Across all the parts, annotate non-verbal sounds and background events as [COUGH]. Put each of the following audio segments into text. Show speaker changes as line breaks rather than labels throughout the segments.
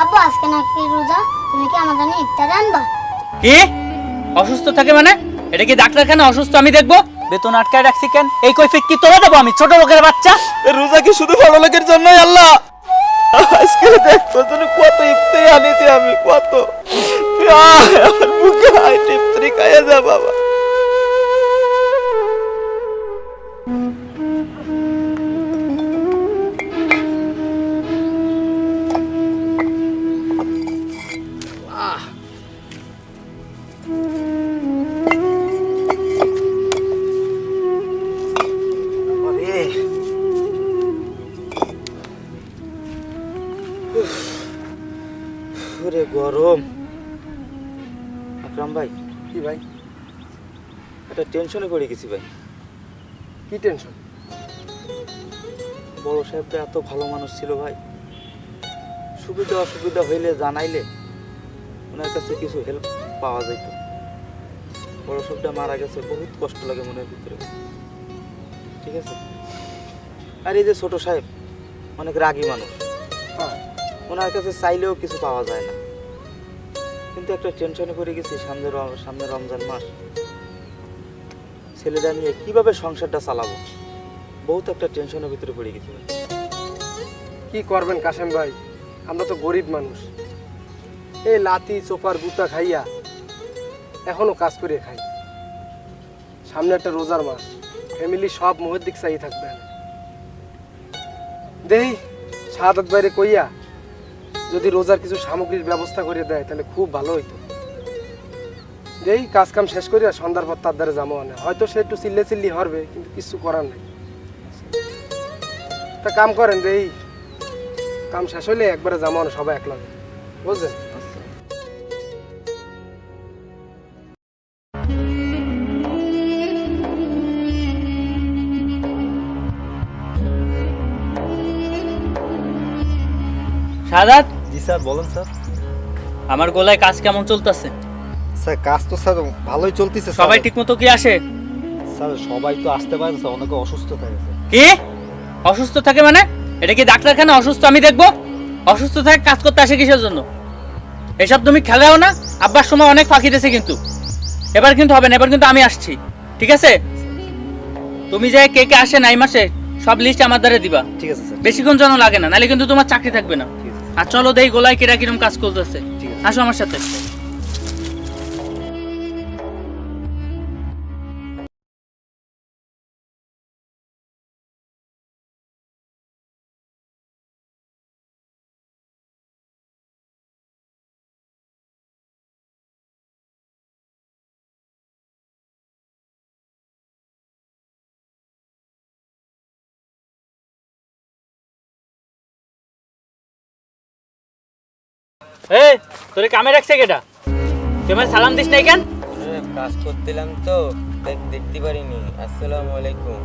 আব্বু আজকে নাকি রোজা? তুমি কি আমাদের জন্য ইফতার আনবা?
কি? অসুস্থ থাকে মানে? এটা কি ডাক্তারখানা অসুস্থ? আমি দেখব। বেতন আটকায় রাখছি কেন? এই কৈফিয়ত কি তোরা দেবো আমি? ছোট লোকের বাচ্চা?
রোজা কি শুধু বড় লোকের জন্যই আল্লাহ? আজকে দেখ তোর জন্য কত ইফতারি আনিছি আমি কত। আমার মুখে আয় ইফতারি খাইয়া যা বাবা। ওরে গরম। আকরাম ভাই
কি ভাই?
একটা টেনশনে পড়ে গেছি ভাই।
কি টেনশন
বড় সাহেবটা এত ভালো মানুষ ছিল ভাই। সুবিধা অসুবিধা হইলে জানাইলে ওনার কাছে কিছু হেল্প পাওয়া যেত বড় সাহেবটা মারা গেছে বহুত কষ্ট লাগে মনের ভিতরে। ঠিক আছে? আর এই যে ছোট সাহেব অনেক রাগী মানুষ।
হ্যাঁ।
ওনার কাছে চাইলেও কিছু পাওয়া যায় না। কিন্তু একটা টেনশনে পড়ে গেছি সামনে সামনে রমজান মাস। ছেলেটা নিয়ে কীভাবে সংসারটা চালাবো? বহুত একটা টেনশনের ভিতরে পড়ে গেছি।
কি করবেন কাশেম ভাই? আমরা তো গরিব মানুষ। এই লাতি চোপার, গুতা খাইয়া এখনও কাজ করে খাই। সামনে একটা রোজার মাস। ফ্যামিলি সব মোহের দিক চাই থাকবেন দেহি শাহাদত বাইরে কইয়া যদি রোজার কিছু সামগ্রীর ব্যবস্থা করে দেয়, তাহলে খুব ভালো হইতো। দেই কাজ কাম শেষ করিয়া সন্ধ্যার পর তার দ্বারা জামা আনে হয়তো সে একটু চিল্লে চিল্লি হরবে, কিন্তু কিছু করার নাই। তা কাম করেন দেই। কাম শেষ হইলে একবারে জামা আনে সবাই একলা বুঝলেন?
সাদাত
জি স্যার বলেন স্যার।
আমার গলায় কাজ কেমন চলতেছে?
স্যার কাজ তো স্যার ভালোই চলতেছে
সবাই ঠিকমতো কি আসে?
স্যার সবাই তো আসতে পারে স্যার অনেকে অসুস্থ থাকে
কি? অসুস্থ থাকে মানে? এটা কি ডাক্তারখানা অসুস্থ আমি দেখব? অসুস্থ থাকে কাজ করতে আসে কিসের জন্য? এসব তুমি খেলাও না আব্বার সময় অনেক ফাঁকি দিয়েছে কিন্তু। এবার কিন্তু হবে না এবার কিন্তু আমি আসছি ঠিক আছে? তুমি যে কে কে আসে নাই মাসে সব লিস্ট আমার দ্বারা দিবা।
ঠিক আছে স্যার।
বেশিক্ষণ যেন লাগে না নাহলে কিন্তু তোমার চাকরি থাকবে না। আর চলো দেই গোলায় কিরা কিরম কাজ করতেছে। আসো আমার সাথে। এ তোরে কামে রাখছে কেটা তুই আমার সালাম দিস নাই কেন?
কাজ করতেলাম তো দেখতে পারিনি। আসসালামু আলাইকুম।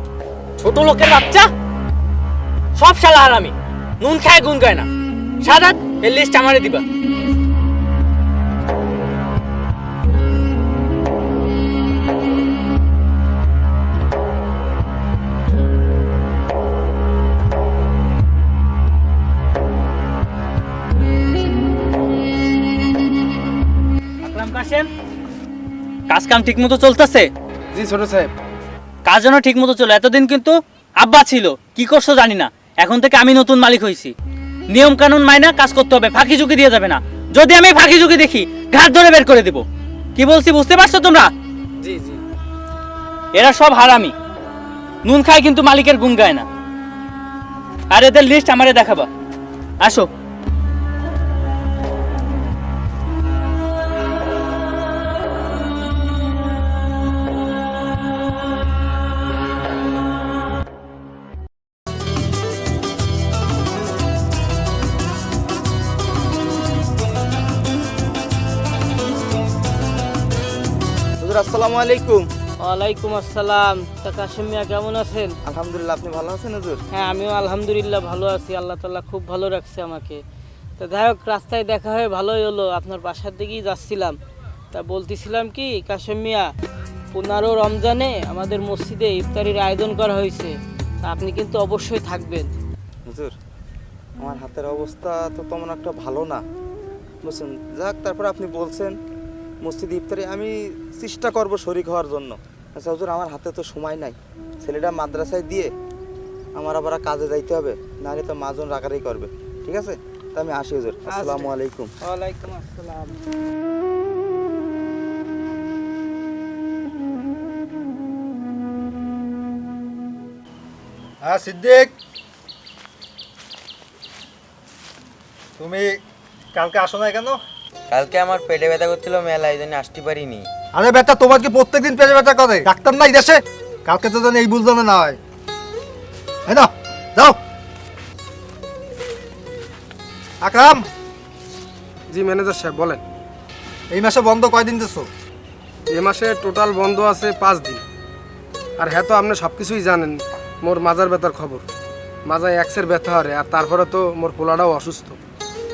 ছোট লোকের বাচ্চা? সব শালা হারামি। নুন খায় গুন খায় না। সাদাত এর লিস্ট আমারে দিবা। কাজ কাম ঠিক মতো চলতেছে?
জি ছোট সাহেব।
কাজ যেন ঠিক মতো চলে। এতদিন কিন্তু আব্বা ছিল। কি করছ জানি না। এখন থেকে আমি নতুন মালিক হয়েছি নিয়ম কানুন মাইনা কাজ করতে হবে। ফাঁকি ঝুঁকি দিয়ে যাবে না। যদি আমি ফাঁকি ঝুঁকি দেখি ঘাট ধরে বের করে দেব। কি বলছি বুঝতে পারছ তোমরা?
জি জি।
এরা সব হারামি। নুন খায় কিন্তু মালিকের গুণ গায় না। আর এদের লিস্ট আমারে দেখাবা। আসো।
আসসালামু আলাইকুম।
ওয়ালাইকুম আসসালাম। তা কাশিম মিয়া কেমন আছেন?
আলহামদুলিল্লাহ আপনি ভালো আছেন হুজুর?
হ্যাঁ আমিও আলহামদুলিল্লাহ ভালো আছি। আল্লাহ তাআলা খুব ভালো রাখছে আমাকে। তা যাই হোক রাস্তায় দেখা হয়ে ভালোই হলো। আপনার বাসার দিকেই যাচ্ছিলাম। তা বলতেছিলাম কি কাশিম মিয়া পনেরো রমজানে আমাদের মসজিদে ইফতারির আয়োজন করা হয়েছে। তা আপনি কিন্তু অবশ্যই থাকবেন।
হুজুর আমার হাতের অবস্থা তো তেমন একটা ভালো না। বুঝছেন? যাক তারপর আপনি বলছেন মসজিদ ইফতারে আমি চেষ্টা করব শরিক হওয়ার জন্য। আচ্ছা হুজুর আমার হাতে তো সময় নাই। ছেলেটা মাদ্রাসায় দিয়ে আমার আবার কাজে যাইতে হবে নাহলে তো মাজন রাগারাই করবে। ঠিক আছে? তা আমি আসি হুজুর। আসসালামু আলাইকুম।
ওয়ালাইকুম আসসালাম।
হ্যাঁ সিদ্দিক। তুমি কালকে আসো না কেন?
কালকে আমার পেটে ব্যথা করছিল মেলা এই জন্য আসতে পারিনি।
আরে বেটা তোমার কি প্রত্যেকদিন পেটে ব্যথা করে? ডাক্তার নাই দেশে? কালকে তো জানি এই বুঝলো না হয়। না যাও। আকরাম?
জি ম্যানেজার সাহেব বলেন।
এই মাসে বন্ধ কয়দিন দিছো?
এ মাসে টোটাল বন্ধ আছে পাঁচ দিন। আর হ্যাঁ তো আপনি সব কিছুই জানেন মোর মাজার ব্যথার খবর। মাজায় এক্সের ব্যথা হরে আর তারপরে তো মোর পোলাটাও অসুস্থ।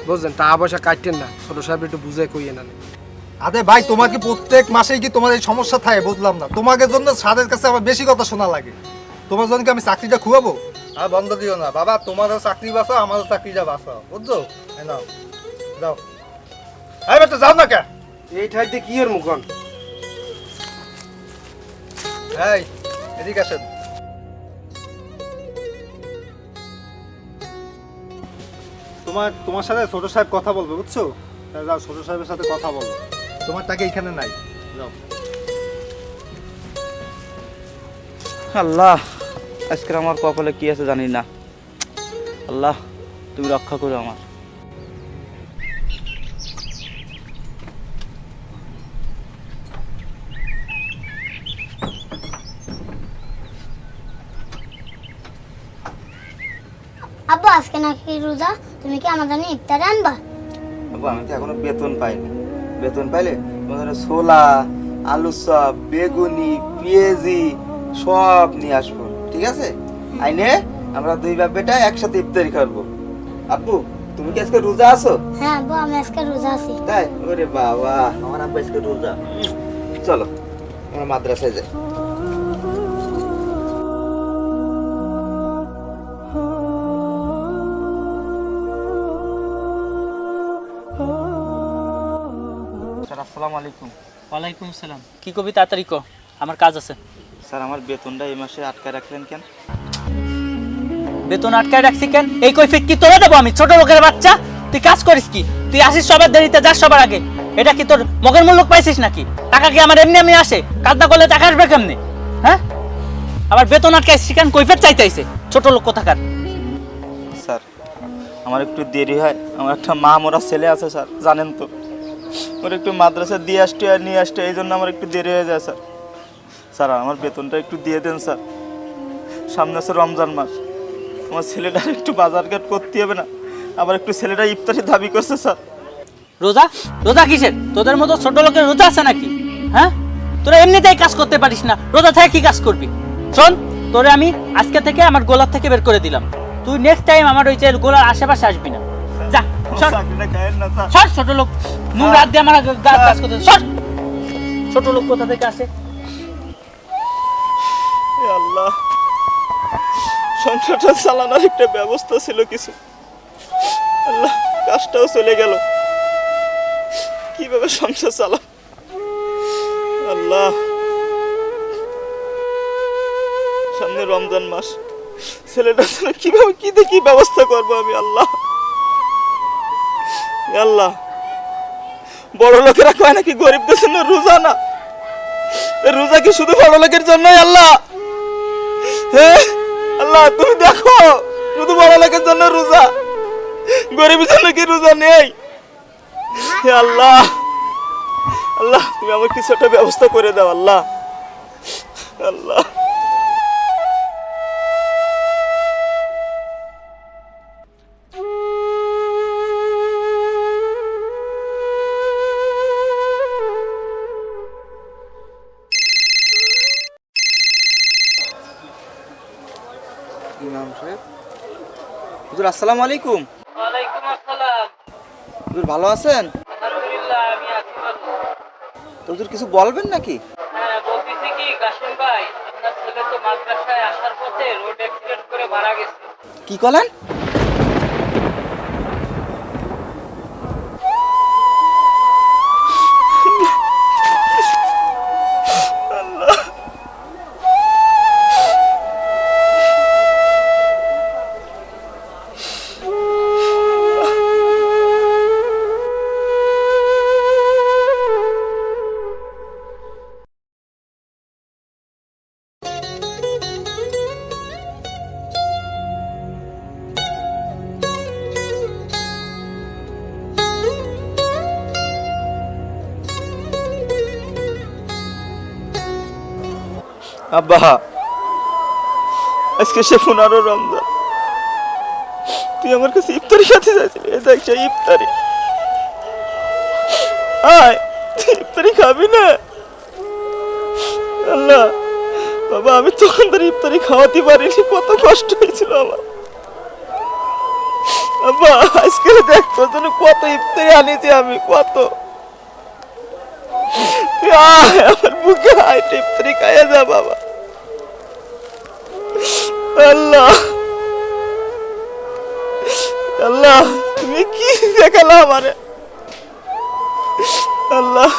বুঝলেন? টাকা পয়সা কাটতেন না। ছোট সাহেব একটু বুঝে কইয়ে নেন।
আরে ভাই তোমার কি প্রত্যেক মাসেই কি তোমার এই সমস্যা থাকে? বুঝলাম না। তোমাকে জন্য স্যারের কাছে আমার বেশি কথা শোনা লাগে। তোমার জন্য কি আমি চাকরিটা খুয়াবো? আর বন্ধ দিও না। বাবা তোমারও চাকরি বাঁচাও আমারও চাকরিটা বাঁচাও। বুঝছ? নাও যাও। এই বেটা যাও না কে?
এই ঠাইতে কি এর মুখন
এই এদিকে আসেন। তোমার তোমার সাথে ছোট সাহেব কথা বলবে বুঝছ? তাহলে যাও ছোট সাহেবের সাথে কথা বলো। তোমার তাকে এখানে নাই। যাও।
আল্লাহ আজকে আমার কপালে কি আছে জানি না। আল্লাহ তুমি রক্ষা করো আমার।
আব্বু আজকে নাকি রোজা? তুমি কি আমার জন্য ইফতারে আনবা?
বাবু আমি তো এখনও বেতন পাইনি বেতন পাইলে তোমাদের ছোলা আলু চপ বেগুনি পেঁয়াজি সব নিয়ে আসব ঠিক আছে? আইনে আমরা দুই বাপ বেটা একসাথে ইফতারি করব। আপু তুমি কি আজকে রোজা আছো?
হ্যাঁ আব্বু আমি আজকে রোজা আছি।
তাই? ওরে বাবা আমার আব্বা আজকে রোজা। চলো আমরা মাদ্রাসায় যাই। আলাইকুম।
ওয়ালাইকুম সালাম। কি কবি তাড়াতাড়ি ক আমার কাজ আছে।
স্যার আমার বেতনটা এই মাসে আটকায় রাখলেন কেন?
বেতন আটকায় রাখছি কেন? এই কৈফিয়ত কি তোরা দেবো আমি? ছোট লোকের বাচ্চা তুই কাজ করিস কি? তুই আসিস সবার দেরিতে যাস সবার আগে। এটা কি তোর মগের মূল্য পাইছিস নাকি? টাকা কি আমার এমনি এমনি আসে? কাজ না করলে টাকা আসবে কেমনি? হ্যাঁ? আবার বেতন আটকাইছিস কেন? কৈফিয়ত চাইতেছে ছোট লোক কোথাকার?
স্যার আমার একটু দেরি হয়। আমার একটা মা মরা ছেলে আছে স্যার জানেন তো। ওর একটু মাদ্রাসা দিয়ে আসতে আর নিয়ে আসতে, এই জন্য আমার একটু দেরি হয়ে যায়, স্যার। স্যার, আমার বেতনটা একটু দিয়ে দেন, স্যার। সামনে আছে রমজান মাস। আমার ছেলেটা একটু বাজার ঘাট করতে হবে না। আবার একটু ছেলেটা ইফতারি দাবি করছে, স্যার।
রোজা? রোজা কিসের? তোদের মতো ছোট লোকের রোজা আছে নাকি? হ্যাঁ? তোরা এমনিতেই কাজ করতে পারিস না। রোজা থেকে কি কাজ করবি? শোন, তোরে আমি আজকে থেকে আমার গোলার থেকে বের করে দিলাম। তুই নেক্সট টাইম আমার ওই যে গোলার আশেপাশে আসবি না। সর
চাকরিটা খায়েন না স্যার
সর ছোট লোক। মুখ রাত দিয়ে আমার গা- গা- কাজ করতে। সর। ছোট লোক কোথা থেকে আসে?
আল্লাহ। সংসারটা চালানোর একটা ব্যবস্থা ছিল কিছু। আল্লাহ কাজটাও চলে গেল। কীভাবে সংসার চালা আল্লাহ। সামনে রমজান মাস। ছেলেটা ছেলে কীভাবে কি কি ব্যবস্থা করব আমি আল্লাহ? আল্লাহ, বড় লোকেরা কয় নাকি গরিবদের জন্য রোজা না? রোজা কি শুধু বড় লোকের জন্যই আল্লাহ? হ্যাঁ আল্লাহ, তুমি দেখো, শুধু বড় লোকের জন্য রোজা গরিবের জন্য কি রোজা নেই? আল্লাহ আল্লাহ, তুমি আমার কিছু একটা ব্যবস্থা করে দাও, আল্লাহ আল্লাহ। ইমাম সাহেব। হুজুর আসসালামু আলাইকুম।
ওয়ালাইকুম আসসালাম।
হুজুর ভালো আছেন?
আলহামদুলিল্লাহ আমি আছি ভালো।
তো হুজুর কিছু বলবেন নাকি?
হ্যাঁ বলতেছি কি কাশিম ভাই আপনার ছেলে তো মাদ্রাসায় আসার পথে রোড অ্যাক্সিডেন্ট করে মারা গেছে।
কি আব্বা, আজকে সে পনেরো রমজান তুই আমার কাছে ইফতারি সাথে যাচ্ছিলি এই দেখ ইফতারি। আয় ইফতারি খাবি না? আল্লাহ, বাবা, আমি তখন তোর ইফতারি খাওয়াতে পারিনি, কত কষ্ট হয়েছিল আমার। বাবা আজকে দেখ তোর জন্য কত ইফতারি আনিছি আমি, কত। আমার আয়, তুই ইফতারি খাইয়ে যা, বাবা। আল্লাহ। আল্লাহ, তুমি কি দেখালা আমারে? আল্লাহ।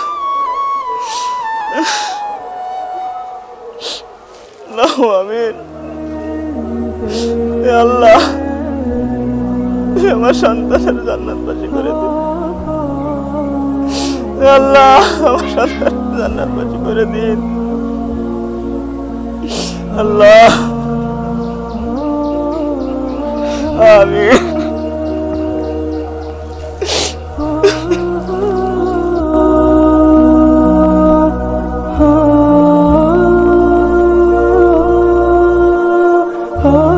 আল্লাহ আল্লাহ আমার সন্তানের জান্নাত বাসী করে দিন আল্লাহ, আমার সন্তানের জান্নাত করে দিন। আল্লাহ। Love [LAUGHS] Oh [LAUGHS]